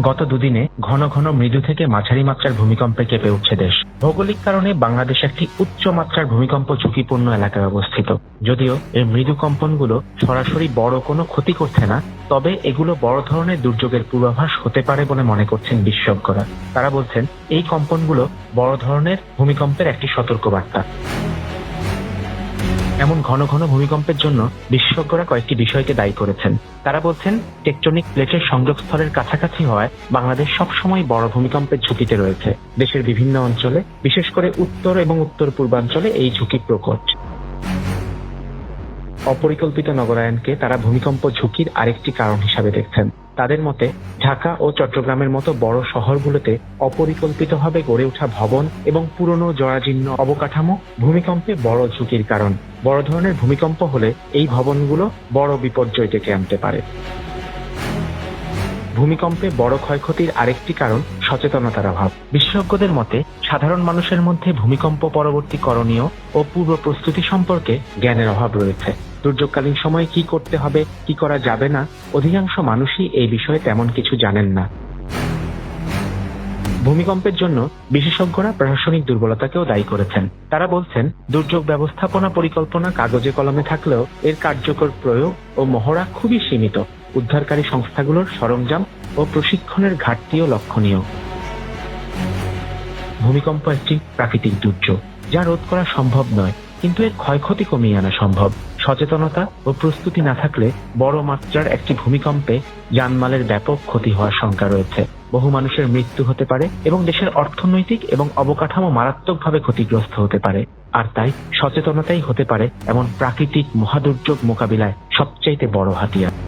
গত দুদিনে ঘন ঘন মৃদু থেকে মাঝারি মাত্রার ভূমিকম্পে কেঁপে উঠছে দেশ। ভৌগোলিক কারণে বাংলাদেশ একটি উচ্চ মাত্রার ভূমিকম্প ঝুঁকিপূর্ণ এলাকায় অবস্থিত। যদিও এই মৃদু কম্পনগুলো সরাসরি বড় কোনো ক্ষতি করছে না, তবে এগুলো বড় ধরনের দুর্যোগের পূর্বাভাস হতে পারে বলে মনে করছেন বিশেষজ্ঞরা। তারা বলছেন, এই কম্পনগুলো বড় ধরনের ভূমিকম্পের একটি সতর্কবার্তা। এমন ঘন ঘন ভূমিকম্পের জন্য বিশেষজ্ঞরা কয়েকটি বিষয়কে দায়ী করেছেন। তারা বলছেন, টেকটনিক প্লেটের সংযোগস্থলের কাছাকাছি হওয়ায় বাংলাদেশ সবসময় বড় ভূমিকম্পের ঝুঁকিতে রয়েছে। দেশের বিভিন্ন অঞ্চলে, বিশেষ করে উত্তর এবং উত্তর পূর্বাঞ্চলে এই ঝুঁকি প্রকট। অপরিকল্পিত নগরায়নকে তারা ভূমিকম্প ঝুঁকির আরেকটি কারণ হিসাবে দেখছেন। তাদের মতে, ঢাকা ও চট্টগ্রামের মতো বড় শহরগুলোতে অপরিকল্পিতভাবে গড়ে ওঠা ভবন এবং পুরনো জরাজীর্ণ অবকাঠামো ভূমিকম্পে বড় ঝুঁকির কারণ। বড় ধরনের ভূমিকম্প হলে এই ভবনগুলো বড় বিপর্যয় ডেকে আনতে পারে। ভূমিকম্পে বড় ক্ষয়ক্ষতির আরেকটি কারণ সচেতনতার অভাব। বিশেষজ্ঞদের মতে, সাধারণ মানুষের মধ্যে ভূমিকম্প পরবর্তী করণীয় ও পূর্ব প্রস্তুতি সম্পর্কে জ্ঞানের অভাব রয়েছে। দুর্যোগকালীন সময়ে কি করতে হবে, কি করা যাবে না, অধিকাংশ মানুষই এই বিষয়ে তেমন কিছু জানেন না। ভূমিকম্পের জন্য বিশেষজ্ঞরা প্রশাসনিক দুর্বলতাকেও দায়ী করেছেন। তারা বলছেন, দুর্যোগ ব্যবস্থাপনা পরিকল্পনা কাগজে কলমে থাকলেও এর কার্যকর প্রয়োগ ও মহড়া খুবই সীমিত। উদ্ধারকারী সংস্থাগুলোর সরঞ্জাম ও প্রশিক্ষণের ঘাটতিও লক্ষণীয়। ভূমিকম্প একটি প্রাকৃতিক দুর্যোগ, যা রোধ করা সম্ভব নয়। কিন্তু এর ক্ষয়ক্ষতি কমিয়ে আনা সম্ভব। সচেতনতা ও প্রস্তুতি না থাকলে বড় মাত্রার একটি ভূমিকম্পে যানমালের ব্যাপক ক্ষতি হওয়ার শঙ্কা রয়েছে। বহু মানুষের মৃত্যু হতে পারে এবং দেশের অর্থনৈতিক এবং অবকাঠামো মারাত্মকভাবে ক্ষতিগ্রস্ত হতে পারে। আর তাই সচেতনতাই হতে পারে এমন প্রাকৃতিক মহাদুর্যোগ মোকাবিলায় সবচাইতে বড় হাতিয়ার।